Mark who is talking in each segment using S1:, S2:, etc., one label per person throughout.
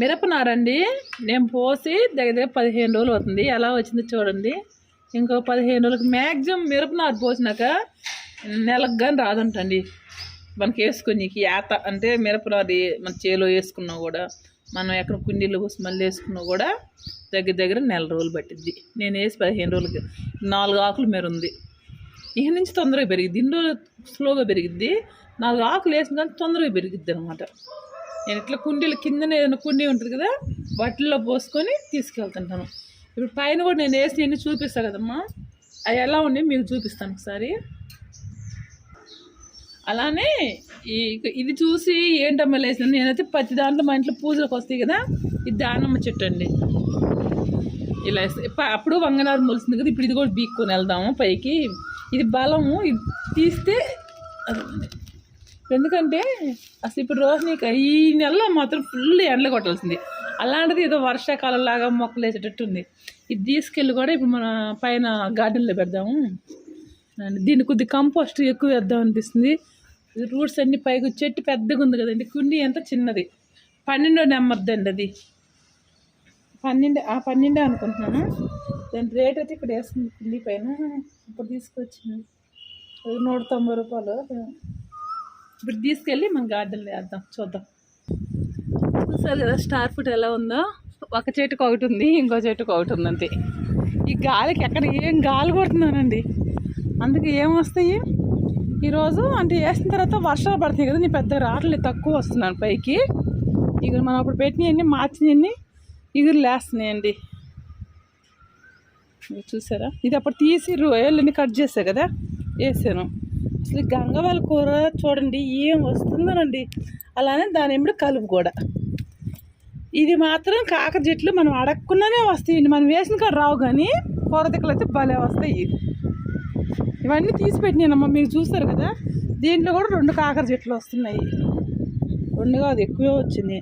S1: మిరపనారండి. నేను పోసి దగ్గర దగ్గర పదిహేను రోజులు అవుతుంది. ఎలా వచ్చిందో చూడండి. ఇంకో పదిహేను రోజులకు మ్యాక్సిమం మిరపనారు పోసినాక నెలకు కానీ రాదంటండి. మనకి వేసుకుని యాత అంటే మిరపనాది మన చేలో వేసుకున్నా కూడా మనం ఎక్కడ కుండీలో పోసి మళ్ళీ వేసుకున్నా కూడా దగ్గర దగ్గర నెల రోజులు పట్టిద్ది. నేను వేసి పదిహేను రోజులకి నాలుగు ఆకులు మేర ఉంది. ఇక నుంచి తొందరగా పెరిగిద్ది. ఇన్ని రోజులు స్లోగా పెరిగిద్ది. నాలుగు ఆకులు వేసిన కానీ తొందరగా పెరిగిద్ది అనమాట నేను ఇట్లా కుండీలు కిందనే ఏదైనా కుండీ ఉంటుంది కదా వాటిల్లో పోసుకొని తీసుకెళ్తుంటాను. ఇప్పుడు పైన కూడా నేను వేసి అన్ని చూపిస్తాను కదమ్మా? అవి ఎలా ఉన్నాయి మీకు చూపిస్తాను ఒకసారి. అలానే ఈ ఇది చూసి ఏంటమ్మా లేసిన నేనైతే ప్రతి దాంట్లో మా ఇంట్లో పూజలకు వస్తాయి కదా ఇది దానమ్మ చెట్టు అండి. ఇలా వేస్తే అప్పుడు వంగనారు మొలిసింది కదా ఇప్పుడు ఇది కూడా బీక్కొని వెళ్దాము పైకి. ఇది బలము ఇది తీస్తే అది ఎందుకంటే అసలు ఇప్పుడు రోహిణిక ఈ నెలలో మాత్రం ఫుల్ ఎండలు కొట్టాల్సింది. అలాంటిది ఏదో వర్షాకాలం లాగా మొక్కలు వేసేటట్టు ఉంది ఇది తీసుకెళ్ళి కూడా ఇప్పుడు మన పైన గార్డెన్లో పెడదాము. దీన్ని కొద్ది కంపోస్ట్ ఎక్కువ వేద్దాం అనిపిస్తుంది. రూట్స్ అన్ని పైకి చెట్టు పెద్దగా ఉంది కదండి కుండీ ఎంత చిన్నది. పన్నెండో నెమ్మద్దండి అది. పన్నెండు ఆ పన్నెండే అనుకుంటున్నాను. దాని రేట్ అయితే ఇక్కడ వేస్తుంది కుండీ పైన. ఇప్పుడు తీసుకొచ్చింది. నూట తొంభై రూపాయలు. ఇప్పుడు తీసుకెళ్ళి మన గార్డెన్లో వేద్దాం చూద్దాం. చూసారు కదా స్టార్ ఫుట్ ఎలా ఉందో? ఒక చెట్టుకు ఒకటి ఉంది ఇంకో చెట్టుకు ఒకటి ఉంది అంతే. ఈ గాలికి ఎక్కడ ఏం గాలి కొడుతున్నానండి అందుకే ఏమొస్తాయి ఈరోజు అంటే వేసిన తర్వాత వర్షాలు పడుతున్నాయి కదా నేను పెద్ద రావట్లేదు తక్కువ వస్తున్నాను పైకి. ఇక మనం అప్పుడు పెట్టినవన్నీ మార్చినవన్నీ ఇగురు లేస్తున్నాయండి. చూసారా? ఇది అప్పుడు తీసి రొయ్యలన్నీ కట్ చేసా కదా వేసాను. అసలు గంగవాల కూర చూడండి ఏం వస్తుందోనండి. అలానే దాని ఎప్పుడు కలుపు కూడా. ఇది మాత్రం కాక చెట్లు మనం అడగకుండానే వస్తాయండి. మనం వేసిన కాడ రావు కానీ కూర దిక్కలు అయితే భలే వస్తాయి. ఇవన్నీ తీసి పెట్టినానమ్మా మీరు చూస్తారు కదా. దీంట్లో కూడా రెండు కాకర చెట్లు వస్తున్నాయి. రెండుగా అది ఎక్కువే వచ్చింది.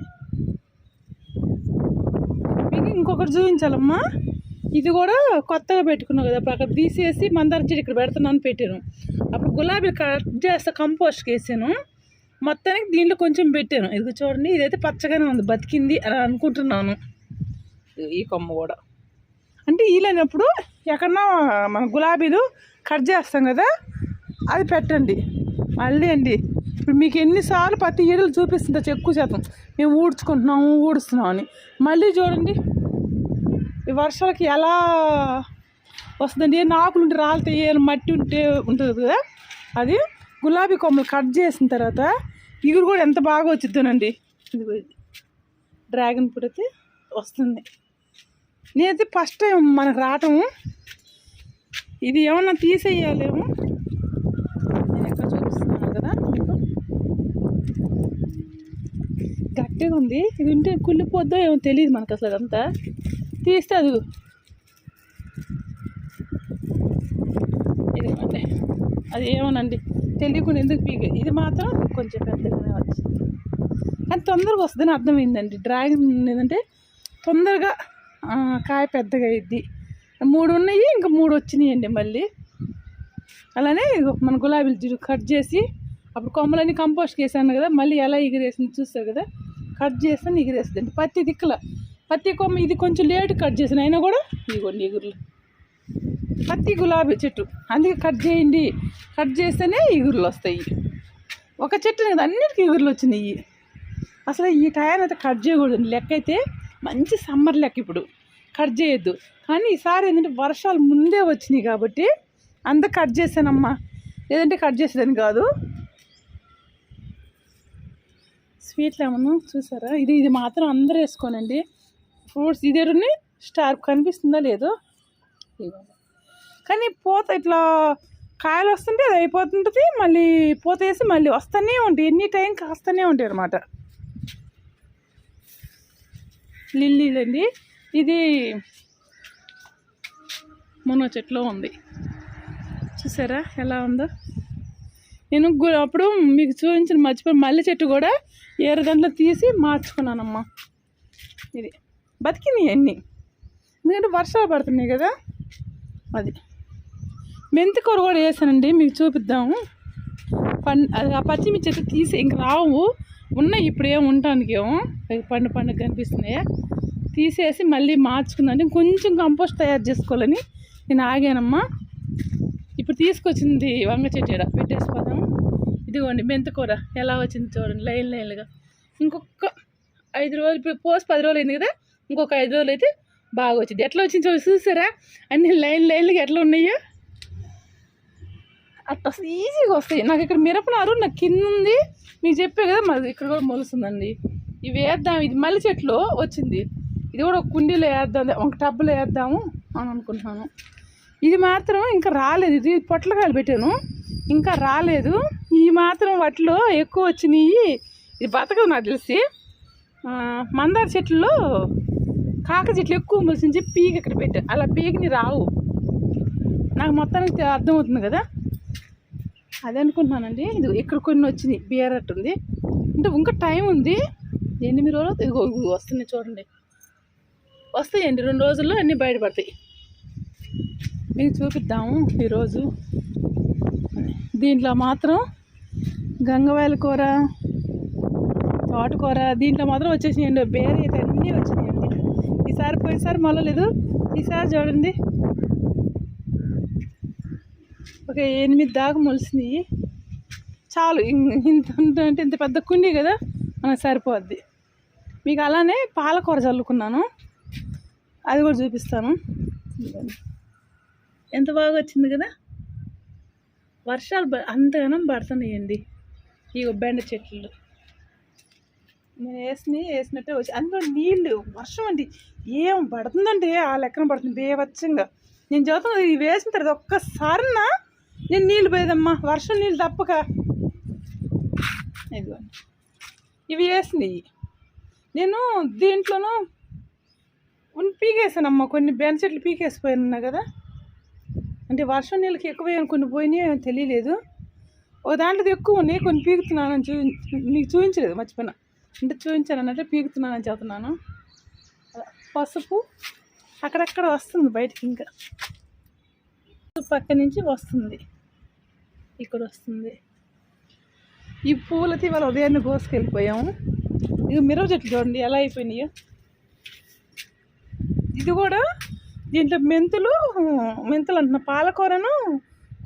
S1: మీకు ఇంకొకటి చూపించాలమ్మా. ఇది కూడా కొత్తగా పెట్టుకున్నాం కదా అప్పుడు అక్కడ తీసేసి మందారం చెట్టు ఇక్కడ పెడుతున్నాను పెట్టాను. అప్పుడు గులాబీ కట్ చేస్తా కంపోస్ట్కి వేసాను. మొత్తానికి దీంట్లో కొంచెం పెట్టాను. ఇది చూడండి ఇదైతే పచ్చగానే ఉంది. బతికింది అని అనుకుంటున్నాను. ఈ కొమ్మ కూడా. అంటే ఈలేనప్పుడు ఎక్కడన్నా మన గులాబీలు కట్ చేస్తాం కదా అది పెట్టండి. మళ్ళీ అండి ఇప్పుడు మీకు ఎన్నిసార్లు ప్రతి ఏడులు చూపిస్తుందో ఎక్కువ శాతం మేము ఊడ్చుకుంటున్నాము ఊడుస్తున్నాం అని. మళ్ళీ చూడండి. ఈ వర్షాలకి ఎలా వస్తుందండి ఏ నాకులు ఉంటే రాలితే ఏ మట్టి ఉంటే ఉంటుంది కదా అది గులాబీ కొమ్మలు కట్ చేసిన తర్వాత ఇగురు కూడా ఎంత బాగా వచ్చిద్దోనండి. ఇదిగో ఇది. డ్రాగన్ ఫ్రూట్ అయితే వస్తుంది. నేనైతే ఫస్ట్ టైం మనకు రావటం. ఇది ఏమన్నా తీసేయాలేమో నేను ఎక్కడ చూపిస్తున్నాను కదా గట్టిగా ఉంది. ఇది ఉంటే కుళ్ళిపోద్దో ఏమో తెలియదు మనకు అసలు అదంతా. తీస్తే అది ఇది అంటే అది ఏమోనండి. తెలియకుండా ఎందుకు పీక? ఇది మాత్రం కొంచెం పెద్దగానే వచ్చింది. కానీ తొందరగా వస్తుందని అర్థమైందండి. డ్రాగన్ ఏంటంటే తొందరగా కాయ పెద్దగా అయింది మూడు ఉన్నాయి ఇంకా మూడు వచ్చినాయండి మళ్ళీ. అలానే మన గులాబీలు జిరు కట్ చేసి అప్పుడు కొమ్మలన్నీ కంపోస్ట్ వేసాను కదా మళ్ళీ ఎలా ఎగిరేసింది చూస్తారు కదా? కట్ చేస్తాను ఎగిరేస్తుందండి పత్తి దిక్కుల. పత్తి కొమ్మ ఇది కొంచెం లేట్ కట్ చేసిన అయినా కూడా? ఇదిగోండి ఎగురులు పత్తి గులాబీ చెట్టు. అందుకే కట్ చేయండి. కట్ చేస్తేనే ఇగురులు వస్తాయి. ఒక చెట్టు కదా అన్నిటికీ ఇగురులు వచ్చినాయి. అసలు ఈ టైం అయితే కట్ చేయకూడదు లెక్క అయితే మంచి సమ్మర్ లెక్క ఇప్పుడు. కట్ చేయొద్దు. కానీ ఈసారి ఏంటంటే వర్షాలు ముందే వచ్చినాయి కాబట్టి అంత కట్ చేశానమ్మా. లేదంటే కట్ చేసేదని కాదు. స్వీట్ లెమన్ చూసారా? ఇది ఇది మాత్రం అందరూ వేసుకోనండి. ఫ్రూట్స్ ఇదే స్టార్ కనిపిస్తుందా లేదో? కానీ పూత ఇట్లా కాయలు వస్తుంటే అది అయిపోతుంటుంది మళ్ళీ పూత వేసి మళ్ళీ వస్తూనే ఉంటాయి. ఎన్ని టైం కాస్తూనే ఉంటాయి అనమాట లిల్లీలండి ఇది మునగ చెట్లో ఉంది. చూసారా ఎలా ఉందో? నేను అప్పుడు మీకు చూపించిన మర్చిపోయి మల్లె చెట్టు కూడా ఏరు గంటలు తీసి మార్చుకున్నానమ్మా. ఇది. బతికినాయి అన్నీ. ఎందుకంటే వర్షాలు పడుతున్నాయి కదా. అది. మెంతి కూర కూడా వేసానండి మీకు చూపిద్దాము పండు అది ఆ పచ్చిమిర్చి అయితే తీసి ఇంక రావు. ఉన్నాయి ఇప్పుడు ఏం ఉండటానికి ఏమో. పండు పండుగ కనిపిస్తున్నాయా. తీసేసి మళ్ళీ మార్చుకుందంటే కొంచెం కంపోస్ట్ తయారు చేసుకోవాలని నేను ఆగానమ్మా. ఇప్పుడు తీసుకొచ్చింది వంగ చెట్టు ఈడ పెట్టేసిపోదాము ఇదిగోండి మెంతకూర ఎలా వచ్చింది చూడండి లైన్ లైన్లుగా. ఇంకొక ఐదు రోజులు ఇప్పుడు పోసి పది రోజులు అయింది కదా. ఇంకొక ఐదు రోజులు అయితే బాగా వచ్చింది. ఎట్లా వచ్చింది చూసి చూసారా? అన్ని లైన్ లైన్లుగా ఎట్లా ఉన్నాయో? అట్లా అసలు ఈజీగా వస్తాయి. నాకు ఇక్కడ మిరపనారు నాకు కింద ఉంది. మీకు చెప్పే కదా మరి ఇక్కడ కూడా మొలుస్తుందండి. ఇవి వేద్దాం. ఇది మల్లి చెట్లు వచ్చింది. ఇది కూడా ఒక కుండీలో వేద్దాం. ఒక టబ్బులో వేద్దాము అని అనుకుంటున్నాను. ఇది మాత్రం ఇంకా రాలేదు. ఇది పొట్లకాయలు పెట్టాను. ఇంకా రాలేదు. ఈ మాత్రం వాటిలో ఎక్కువ వచ్చినాయి. ఇది బతకదు నాకు తెలిసి. మందార చెట్లలో కాక చెట్లు ఎక్కువ మొలిసించి పీక ఇక్కడ పెట్టాను అలా పీకని రావు. నాకు మొత్తానికి అర్థమవుతుంది కదా? అదే అనుకుంటున్నానండి. ఇది ఇక్కడ కొన్ని వచ్చింది బీఆర్ఎట్ ఉంది. అంటే ఇంకా టైం ఉంది. ఎనిమిది రోజులు ఇదిగో వస్తున్నాయి చూడండి. వస్తాయండి. రెండు రోజుల్లో అన్నీ బయటపడతాయి. మీకు చూపిద్దాము ఈరోజు. దీంట్లో మాత్రం గంగవాయల కూర తోటకూర దీంట్లో మాత్రం వచ్చేసినాయండి. బేరీ అయితే అన్నీ వచ్చినాయి ఈసారి పోయినసారి మొలలేదు ఈసారి చూడండి. ఒక ఎనిమిది దాకా మొలిసినాయి. చాలు ఇంత అంటే ఇంత పెద్ద కుండి కదా మనకు సరిపోద్ది. మీకు అలానే పాలకూర చల్లుకున్నాను. అది కూడా చూపిస్తాను. ఎంత బాగా వచ్చింది కదా? వర్షాలు బ- అంతగానం పడుతున్నాయండి. ఈ బెండ చెట్లు. నేను వేసిన వేసినట్టే వచ్చి అందులో నీళ్ళు వర్షం అండి. ఏం పడుతుందంటే ఆ లెక్కన పడుతుంది. బేవచ్చంగా నేను చదువుతున్నది ఇది వేసిన తర్వాత ఒక్కసారిన నేను నీళ్ళు పోయేదమ్మా. వర్షం నీళ్ళు తప్పక. ఇది ఇవి వేసినాయి నేను దీంట్లోనూ కొన్ని పీకేసానమ్మా కొన్ని బెండ చెట్లు పీకేసిపోయినా కదా. అంటే వర్షం నీళ్ళకి ఎక్కువ కొన్ని పోయినాయి ఏమో తెలియలేదు. ఒక దాంట్లో ఎక్కువ ఉన్నాయి. కొన్ని పీకుతున్నానని చూ మీకు చూపించలేదు. మర్చిపోయినా. అంటే చూపించాను అన్నట్టు పీకుతున్నానని చెప్తున్నాను పసుపు అక్కడక్కడ వస్తుంది బయటికి ఇంకా. పక్క నుంచి వస్తుంది. ఇక్కడ వస్తుంది. ఈ పూలతో ఇవాళ ఉదయాన్నే కోసుకెళ్ళిపోయాము. ఇక మిరవ చెట్లు చూడండి ఎలా అయిపోయినాయో. ఇది కూడా దీంట్లో మెంతులు మెంతులు అంటున్నా పాలకూరను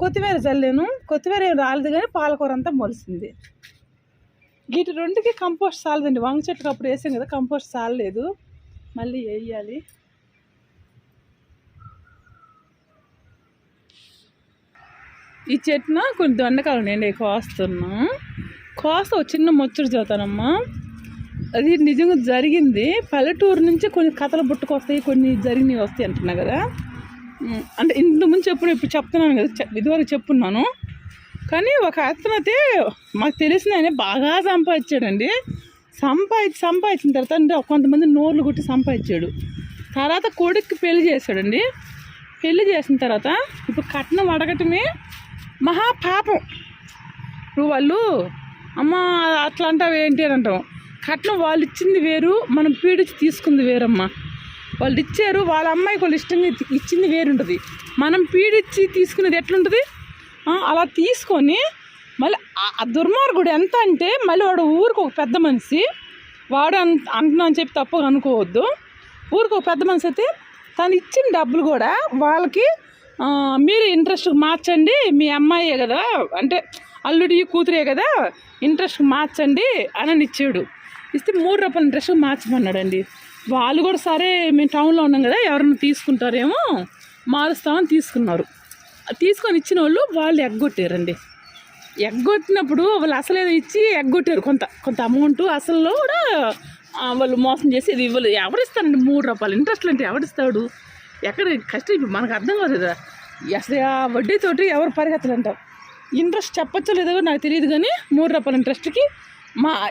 S1: కొత్తిమీర చల్లాను. కొత్తిమీర ఏం రాలేదు కానీ పాలకూర అంతా మొలిసింది. వీటి రెండుకి కంపోస్ట్ చాలదండి వంగ చెట్లకు అప్పుడు వేసాం కదా కంపోస్ట్ చాలలేదు మళ్ళీ వేయాలి. ఈ చెట్టున కొన్ని దొండకాయలు నేను కోస్తున్నా. కోస్త ఒక చిన్న ముచ్చట చదువుతానమ్మా అది నిజంగా జరిగింది. పల్లెటూరు నుంచి కొన్ని కథలు పుట్టుకొస్తాయి కొన్ని జరిగినవి వస్తాయి అంటున్నా కదా. అంటే ఇంతకుముందు ముందు ఇప్పుడు చెప్తున్నాను కదా ఇదివరకు చెప్పున్నాను. కానీ ఒక అతను అయితే మాకు తెలిసిన ఆయన బాగా సంపాదించాడండి. సంపాదించి సంపాదించిన తర్వాత కొంతమంది నోర్లు కొట్టి సంపాదించాడు. తర్వాత కొడుక్కి పెళ్ళి చేశాడండి. పెళ్ళి చేసిన తర్వాత ఇప్పుడు కట్నం అడగటమే మహా పాపం. ఇప్పుడు వాళ్ళు అమ్మ అట్లా అంటావు ఏంటి అని అంటాం కట్నం వాళ్ళు ఇచ్చింది వేరు మనం పీడించి తీసుకుంది వేరమ్మ. వాళ్ళు ఇచ్చారు వాళ్ళ అమ్మాయికి వాళ్ళు ఇష్టంగా ఇచ్చింది వేరుంటుంది. మనం పీడిచ్చి తీసుకునేది ఎట్లుంటుంది? అలా తీసుకొని మళ్ళీ ఆ- దుర్మార్గుడు ఎంత అంటే మళ్ళీ వాడు ఊరికి ఒక పెద్ద మనిషి వాడు అంత అంటున్నా అని చెప్పి తప్పుగా అనుకోవద్దు. ఊరికి ఒక పెద్ద మనిషి అయితే తను ఇచ్చిన డబ్బులు కూడా వాళ్ళకి మీరు ఇంట్రెస్ట్ మార్చండి మీ అమ్మాయే కదా అంటే అల్లుడి కూతురే కదా ఇంట్రెస్ట్ మార్చండి అని ఇచ్చాడు. ఇస్తే మూడు రూపాయల ఇంట్రెస్ట్ మార్చమన్నాడండి. వాళ్ళు కూడా సరే మేము టౌన్లో ఉన్నాం కదా ఎవరైనా తీసుకుంటారేమో మారుస్తామని తీసుకున్నారు. తీసుకొని ఇచ్చిన వాళ్ళు వాళ్ళు ఎగ్గొట్టారండి. ఎగ్గొట్టినప్పుడు వాళ్ళు అసలు ఏదో ఇచ్చి ఎగ్గొట్టారు. కొంత కొంత అమౌంట్ అసలు కూడా వాళ్ళు మోసం చేసి ఇది ఇవ్వలేదు. ఎవరిస్తారండి? మూడు రూపాయలు. ఇంట్రెస్ట్ అంటే ఎవరిస్తాడు? ఎక్కడ కష్టం? ఇప్పుడు మనకు అర్థం కాదు కదా. అసలు ఆ వడ్డీతోటి ఎవరు పరిగెత్తలంటారు ఇంట్రెస్ట్ చెప్పచ్చో లేదో నాకు తెలియదు కానీ మూడు రూపాయల ఇంట్రెస్ట్కి మా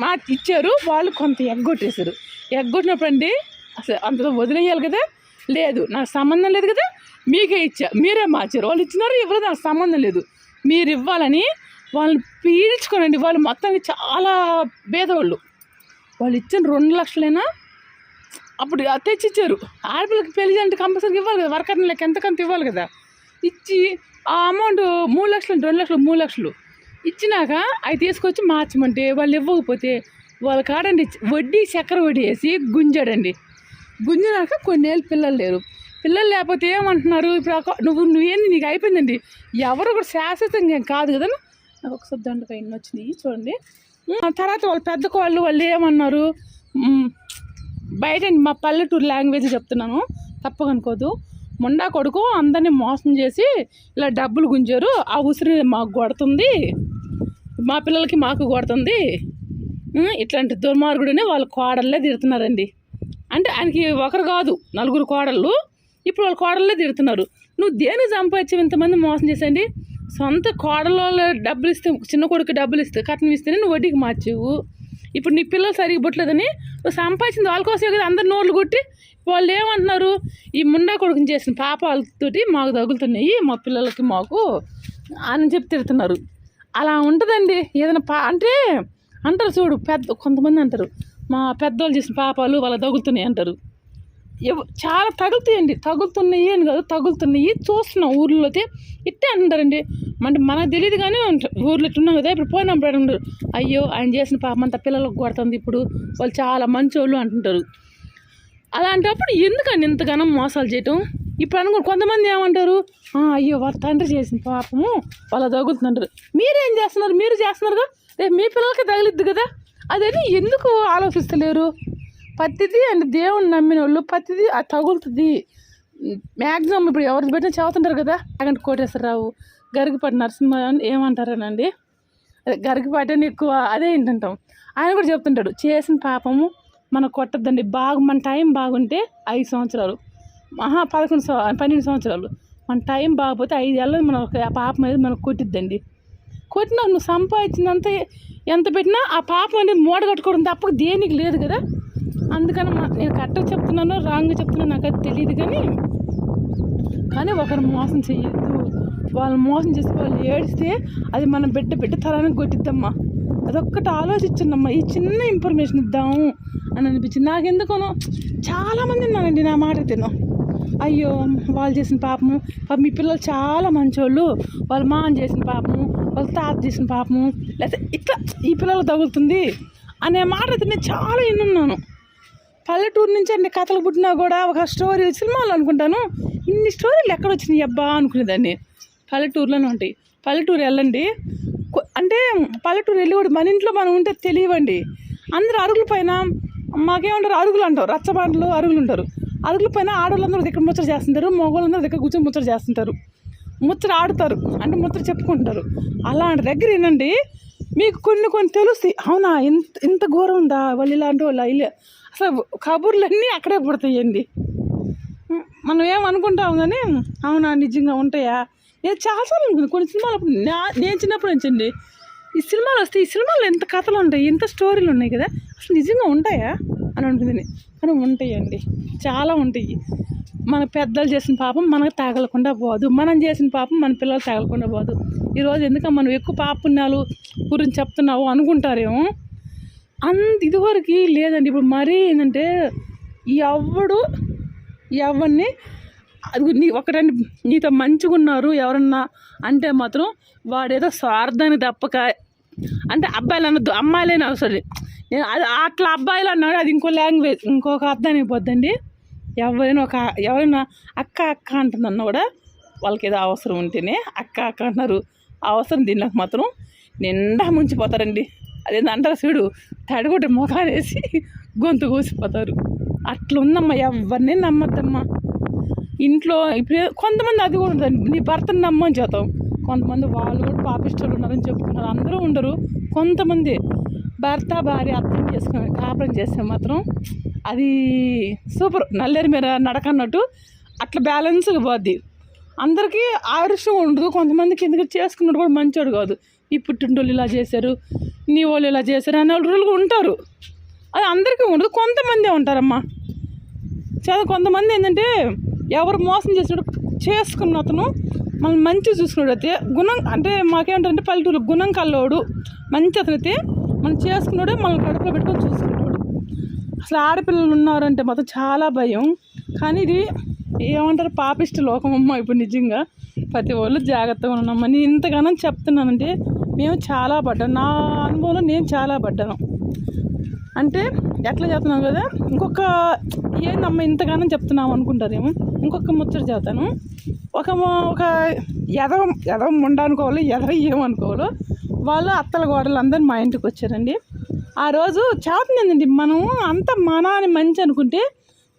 S1: మా ఇచ్చారు. వాళ్ళు కొంత ఎగ్గొట్టేశారు. ఎగ్గొట్టినప్పుడు అండి అసలు అంతలో వదిలేయాలి కదా? లేదు. నాకు సంబంధం లేదు కదా? మీకే ఇచ్చా. మీరే మార్చారు. వాళ్ళు ఇచ్చినారు ఇవ్వరు నాకు సంబంధం లేదు. మీరు ఇవ్వాలని వాళ్ళని పీడించుకోనండి. వాళ్ళు మొత్తానికి చాలా పేదవాళ్ళు వాళ్ళు ఇచ్చిన రెండు లక్షలైనా అప్పుడు తెచ్చి తెచ్చిచ్చారు. ఆడపిల్లకి పెళ్ళి అంటే కంపల్సరీ ఇవ్వాలి కదా. వర్కర్ని లెక్క ఎంతకంత ఇవ్వాలి కదా. ఇచ్చి ఆ అమౌంట్ మూడు లక్షలు రెండు లక్షలు మూడు లక్షలు ఇచ్చినాక అవి తీసుకొచ్చి మార్చమంటే వాళ్ళు ఇవ్వకపోతే వాళ్ళ కాడండి వడ్డీ చక్కెర వడ్డీ వేసి గుంజాడండి. గుంజినాక కొన్నేళ్ళు పిల్లలు లేరు. పిల్లలు లేకపోతే ఏమంటున్నారు? ఇప్పుడు నువ్వు నువ్వేంది నీకు అయిపోయిందండి? ఎవరు కూడా శాశ్వతంగా కాదు కదా నాకు ఒకసారి దండగా ఎన్ని వచ్చినాయి చూడండి. తర్వాత వాళ్ళు పెద్ద కోళ్ళు వాళ్ళు ఏమన్నారు? బయట మా పల్లెటూరు లాంగ్వేజ్ చెప్తున్నాను తప్పకనుకోదు ముండా కొడుకు అందరినీ మోసం చేసి ఇలా డబ్బులు గుంజారు ఆ ఉసిరి మాకు కొడుతుంది మా పిల్లలకి మాకు కొడుతుంది. ఇట్లాంటి దుర్మార్గుడిని వాళ్ళ కోడళ్ళే తిడుతున్నారండి. అంటే ఆయనకి ఒకరు కాదు నలుగురు కోడళ్ళు. ఇప్పుడు వాళ్ళ కోడళ్ళే తిడుతున్నారు. నువ్వు దేని సంపాదించి ఇంతమంది మోసం చేసండి సొంత కోడలో డబ్బులు ఇస్తే చిన్న కొడుకు డబ్బులు ఇస్తే కట్నం ఇస్తేనే నువ్వు వడ్డీకి మార్చేవు. ఇప్పుడు నీ పిల్లలు సరిగ్గా పుట్టలేదని నువ్వు సంపాదించింది వాళ్ళ కోసమే కదా అందరు నోళ్ళు కొట్టి వాళ్ళు ఏమంటున్నారు? ఈ ముండా కొడుకుని చేసిన పాపాలతోటి మాకు తగులుతున్నాయి మా పిల్లలకి మాకు అని చెప్పి తిడుతున్నారు. అలా ఉంటుందండి. ఏదైనా పా అంటే అంటారు చూడు పెద్ద కొంతమంది అంటారు మా పెద్దోళ్ళు చేసిన పాపాలు వాళ్ళ తగులుతున్నాయి అంటారు. చాలా తగులుతాయండి. తగులుతున్నాయి అని కాదు తగులుతున్నాయి. చూస్తున్నాం ఊర్లో అయితే ఇట్టే అంటారండి. అంటే మనకు తెలియదు కానీ ఊర్లో ఇట్టున్నాం కదా ఇప్పుడు పోయినప్పుడు అంటారు అయ్యో ఆయన చేసిన పాపం అంత పిల్లలకు కొడుతుంది ఇప్పుడు. వాళ్ళు చాలా మంచోళ్ళు అంటుంటారు. అలాంటప్పుడు ఎందుకండి ఇంతగానో మోసాలు చేయటం? ఇప్పుడు అనుకో కొంతమంది ఏమంటారు? అయ్యో వాళ్ళ తండ్రి చేసిన పాపము వాళ్ళ తగులుతుంటారు మీరేం చేస్తున్నారు? మీరు చేస్తున్నారుగా? రేపు మీ పిల్లలకి తగిలిద్ది కదా? అదని ఎందుకు ఆలోచిస్తలేరు? పత్తిది అండ్ దేవుని నమ్మిన వాళ్ళు పత్తిది అది తగులుతుంది. మ్యాక్సిమం ఇప్పుడు ఎవరు పెట్టినా చదువుతుంటారు కదా అగంటి కోటేశ్వరరావు గరికపాటి నరసింహ అని ఏమంటారనండి? అదే గరికపాటి అని ఎక్కువ అదే ఏంటంటాం. ఆయన కూడా చెప్తుంటాడు చేసిన పాపము మనకు కొట్టద్దండి. బాగా మన టైం బాగుంటే ఐదు సంవత్సరాలు. మహా పదకొండు సంవ- పన్నెండు సంవత్సరాలు. మన టైం బాగపోతే ఐదేళ్ళు మన ఒక ఆ పాపం అనేది మనకు కొట్టిద్దండి. కొట్టినా నువ్వు సంపాదించినంత ఎంత పెట్టినా ఆ పాపం అనేది మూడగట్టుకోవడం తప్ప దేనికి లేదు కదా. అందుకని నేను కరెక్ట్ చెప్తున్నాను రాంగ్ చెప్తున్నాను నాకు అది తెలియదు కానీ కానీ ఒకరు మోసం చేయొద్దు వాళ్ళు మోసం చేసి వాళ్ళు ఏడిస్తే అది మన బిడ్డ బిడ్డ తరానికి కొట్టిద్దమ్మా. అదొక్కటి ఆలోచించండమ్మా. ఈ చిన్న ఇన్ఫర్మేషన్ ఇద్దాము అని అనిపించింది. నాకెందుకోనో చాలామంది ఉన్నానండి నా మాట తిను అయ్యో వాళ్ళు చేసిన పాపము. పాపం మీ పిల్లలు చాలా మంచోళ్ళు. వాళ్ళ మామ చేసిన పాపము వాళ్ళ తాత చేసిన పాపము. లేకపోతే ఇట్లా ఈ పిల్లలు తగులుతుంది అనే మాట అయితే నేను చాలా వినున్నాను. పల్లెటూరు నుంచి అన్ని కథలు పుట్టినా కూడా ఒక స్టోరీ సినిమాలు అనుకుంటాను. ఇన్ని స్టోరీలు ఎక్కడ వచ్చినాయి అబ్బా అనుకునేదాన్ని. పల్లెటూరులోనే ఉంటాయి పల్లెటూరు వెళ్ళండి. అంటే పల్లెటూరు వెళ్ళి కూడా మన ఇంట్లో మనం ఉంటే తెలియవండి అందరు అరుగుల పైన మాకేమంటారు? అరుగులు అంటారు. రచ్చబండలు అరుగులు ఉంటారు. అరుగుల పైన ఆడవాళ్ళందరూ దగ్గర ముచ్చట చేస్తుంటారు. మగవాళ్ళందరూ దగ్గర కూర్చొని ముచ్చట చేస్తుంటారు. ముచ్చట ఆడుతారు. అంటే ముచ్చట చెప్పుకుంటారు. అలాంటి దగ్గర ఏంటండి మీకు కొన్ని కొన్ని తెలుస్తాయి. అవునా? ఇంత ఇంత ఘోరం ఉందా? వాళ్ళు ఇలాంటి వాళ్ళు ఇలా అసలు కబుర్లన్నీ అక్కడే పుడతాయండి. మనం ఏమనుకుంటాం కానీ అవునా నిజంగా ఉంటాయా? నేను చాలాసార్లు అనుకున్నాను కొన్ని సినిమాలు నా- నేను చిన్నప్పటి నుంచి అండి ఈ సినిమాలు వస్తే ఈ సినిమాలు ఎంత కథలు ఉంటాయి ఎంత స్టోరీలు ఉన్నాయి కదా అసలు నిజంగా ఉంటాయా? అని ఉంటుంది కానీ ఉంటాయండి చాలా ఉంటాయి. మన పెద్దలు చేసిన పాపం మనకు తగలకుండా పోదు. మనం చేసిన పాపం మన పిల్లలు తగలకుండా పోదు. ఈరోజు ఎందుకంటే మనం ఎక్కువ పాపుణ్యాలు గురించి చెప్తున్నావు అనుకుంటారేమో? అంత ఇదివరకు లేదండి. ఇప్పుడు మరీ ఏంటంటే ఎవడు ఎవరిని అది నీ ఒకటండి నీతో మంచిగా ఉన్నారు ఎవరన్నా అంటే మాత్రం వాడేదో స్వార్థానికి తప్పక. అంటే అబ్బాయిలు అనొద్దు అమ్మాయిలైనా అవసరం నేను అది అట్లా అబ్బాయిలు అన్నాడు అది ఇంకో లాంగ్వేజ్ ఇంకొక అర్థానికి పోద్దండి. ఎవరైనా ఒక ఎవరైనా అక్క అక్క అంటుందన్న కూడా వాళ్ళకి ఏదో అవసరం ఉంటేనే అక్క అక్క అంటున్నారు అవసరం దీనికి మాత్రం నిండా ముంచిపోతారండి. అదేంటి అంటారు చూడు తడిగొట్టి మొఖం వేసి గొంతు కోసిపోతారు. అట్లుందమ్మా ఎవరిని నమ్మద్దమ్మా. ఇంట్లో ఇప్పుడు కొంతమంది అది కూడా ఉంటుంది నీ భర్తను నమ్మని చేతాం కొంతమంది వాళ్ళు కూడా పాపిష్టలు ఉన్నారని చెప్పుకున్నారు అందరూ ఉండరు. కొంతమంది భర్త భార్య అర్థం చేసుకుని కాపురం చేస్తే మాత్రం అది సూపర్. నల్లేరు మీద నడకన్నట్టు అట్లా బ్యాలెన్స్గా పోద్ది. అందరికీ ఆరుష్యం ఉండదు కొంతమందికి ఎందుకు చేసుకున్నట్టు కూడా మంచోడు కాదు. ఈ పుట్టింటోళ్ళు ఇలా చేశారు నీ వాళ్ళు ఇలా చేశారు అనే వాళ్ళు ఉంటారు. అది అందరికీ ఉండదు కొంతమందే ఉంటారమ్మా. చాలా కొంతమంది ఏంటంటే ఎవరు మోసం చేసినప్పుడు చేసుకున్న అతను మనం మంచిగా చూసుకున్నాడు అయితే గుణం అంటే మాకేమంటారంటే పల్లెటూరు గుణం కల్లోడు మంచి అతను అయితే మనం చేసుకున్నాడు మనం కడుపులో పెట్టుకొని చూసుకున్నాడు. అసలు ఆడపిల్లలు ఉన్నారంటే మాత్రం చాలా భయం. కానీ ఇది ఏమంటారు పాపిష్ట లోకం అమ్మ ఇప్పుడు నిజంగా. ప్రతి వాళ్ళు జాగ్రత్తగా ఉన్నామ్మా నేను ఇంతగానో చెప్తున్నానంటే మేము చాలా పడ్డాం. నా అనుభవంలో నేను చాలా పడ్డాను. అంటే ఎట్లా చెప్తున్నాను కదా ఇంకొక ఏందమ్మా ఇంతగానో చెప్తున్నాం అనుకుంటారేమో. ఇంకొక ముచ్చట చెప్తాను ఒక ఒక ఎదవ ఎదవ ఉండనుకోవాలి అనుకోవాలి ఎదవ వాళ్ళు అత్తల గోడలు అందరు మా ఇంటికి వచ్చారండి. ఆ రోజు చేతనండి మనం అంత మన అని మంచి అనుకుంటే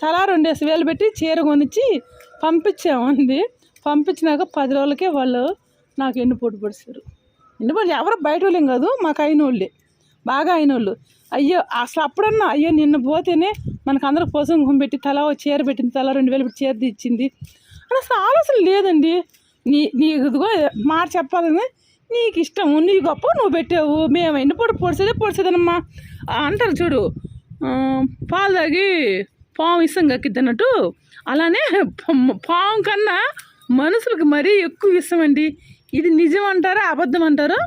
S1: తలా రెండేసి వేలు పెట్టి చీర కొనిచ్చి పంపించామండి. పంపించినాక పది రోజులకే వాళ్ళు నాకు ఎండిపోటు పొడిచారు ఎందుకంటే ఎవరు బయట వాళ్ళేం కాదు మాకు అయిన వాళ్ళే బాగా అయిన వాళ్ళు అయ్యో అసలు అప్పుడన్నా అయ్యో నిన్న పోతేనే మనకు అందరూ పోసం పెట్టి తల ఓ చీర పెట్టింది తల రెండు వేలు పెట్టి చీర తెచ్చింది. అని అసలు ఆలోచన లేదండి. నీ నీకు ఇదిగో మాట చెప్పాలని నీకు ఇష్టము నీ గొప్ప నువ్వు పెట్టావు. మేము ఎన్ని పొడి పొడిసేదే పొడిసేదనమ్మా అంటారు చూడు పాలు తాగి పాము ఇష్టం కక్కిద్దన్నట్టు. అలానే పాము కన్నా మనుషులకు మరీ ఎక్కువ ఇష్టం అండి ఇది నిజం అంటారా అబద్ధం అంటారా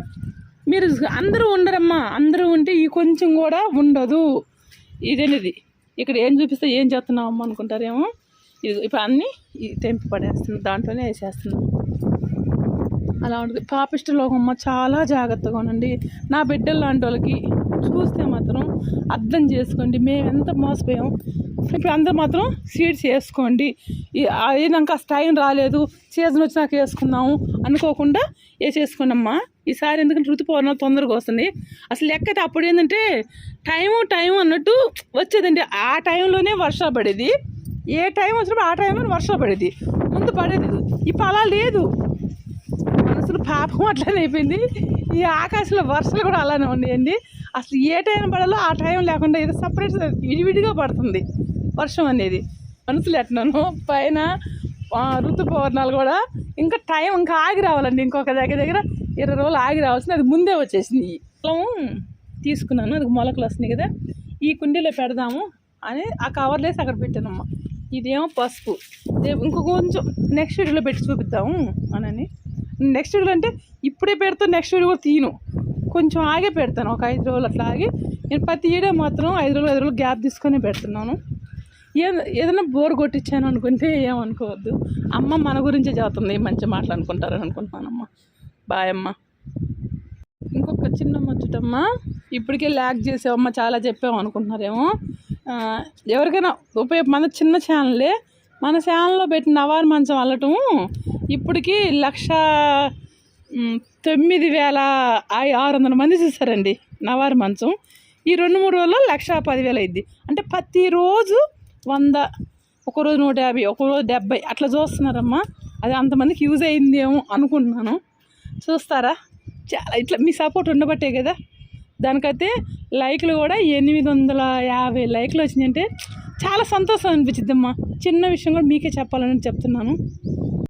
S1: మీరు అందరూ ఉండరమ్మా. అందరూ ఉంటే ఈ కొంచెం కూడా ఉండదు. ఇదేనిది ఇక్కడ ఏం చూపిస్తే ఏం చేస్తున్నావు అనుకుంటారేమో? ఇది ఇప్పుడు అన్నీ తెంపి పడేస్తుంది దాంట్లోనే వేసేస్తున్నాం. అలా ఉంటుంది. పాపిష్ట లోకమ్మ చాలా జాగ్రత్తగా ఉండండి. నా బిడ్డలు లాంటి వాళ్ళకి చూస్తే మాత్రం అర్థం చేసుకోండి. మేము ఎంత మోసపోయాం. ఇప్పుడు అందరూ మాత్రం సీడ్స్ వేసుకోండి. అయినాక టైం రాలేదు. సీజన్ వచ్చినాక వేసుకుందాము అనుకోకుండా వేసేసుకోండమ్మా ఈసారి ఎందుకంటే ఋతుపవనాలు తొందరగా వస్తుంది. అసలు లెక్కతే అప్పుడు ఏంటంటే టైము టైం అన్నట్టు వచ్చేదండి. ఆ టైంలోనే వర్షాలు పడేది. ఏ టైం వచ్చినప్పుడు ఆ టైంలో వర్షాలు పడేది. ముందు పడేది ఇప్పుడు అలా లేదు. మనసులు పాపం అట్లానే అయిపోయింది. ఈ ఆకాశంలో వర్షాలు కూడా అలానే ఉన్నాయండి. అసలు ఏ టైం పడాలో ఆ టైం లేకుండా ఏదో సపరేట్ విడివిడిగా పడుతుంది వర్షం అనేది. మనసులు ఎట్టినాను పైన ఆ, ఋతుపవర్ణాలు కూడా ఇంకా టైం ఇంకా ఆగి రావాలండి. ఇంకొక దగ్గర దగ్గర ఇరవై రోజులు ఆగి రావాల్సింది. అది ముందే వచ్చేసింది. పొలం తీసుకున్నాను. అది మొలకలు వస్తున్నాయి కదా. ఈ కుండీలో పెడదాము అని ఆ కవర్లేసి అక్కడ పెట్టానమ్మ. ఇదేమో పసుపు. రేపు ఇంకో కొంచెం నెక్స్ట్ వీడియోలో పెట్టి చూపిద్దాము అనని. నెక్స్ట్ వీడియోలో అంటే ఇప్పుడే పెడితే నెక్స్ట్ వీడియో కూడా తీను. కొంచెం ఆగే పెడతాను. ఒక ఐదు రోజులు అట్లా ఆగి నేను ప్రతి ఏడే మాత్రం ఐదు రోజులు ఐదు రోజులు గ్యాప్ తీసుకొని పెడుతున్నాను. ఏ ఏదైనా బోర్ కొట్టించాను అనుకుంటే ఏమనుకోవద్దు. అమ్మ మన గురించే చదువుతుంది మంచి మాటలు అనుకుంటారని బాయ్ అమ్మ. ఇంకొక చిన్న ముచ్చటమ్మా. ఇప్పటికే ల్యాక్ చేసేవమ్మ. చాలా చెప్పాము అనుకుంటున్నారేమో. ఎవరికైనా ఉపయోగ మన చిన్న ఛానలే మన ఛానల్లో పెట్టిన అవార్ మంచం అల్లటం ఇప్పటికీ లక్ష తొమ్మిది వేల ఐ- ఆరు వందల మంది చూసారండి నవారు మంచం. ఈ రెండు మూడు రోజుల్లో లక్ష పదివేలు అయింది. అంటే ప్రతిరోజు వంద ఒక రోజు నూట యాభై ఒక రోజు డెబ్బై అట్లా చూస్తున్నారమ్మా. అది అంతమందికి యూజ్ అయిందేమో అనుకుంటున్నాను. చూస్తారా? చాలా ఇట్లా మీ సపోర్ట్ ఉండబట్టే కదా. దానికైతే లైక్లు కూడా ఎనిమిది వందల యాభై లైక్లు వచ్చినాయంటే చాలా సంతోషం అనిపించిందమ్మా చిన్న విషయం కూడా మీకే చెప్పాలని చెప్తున్నాను.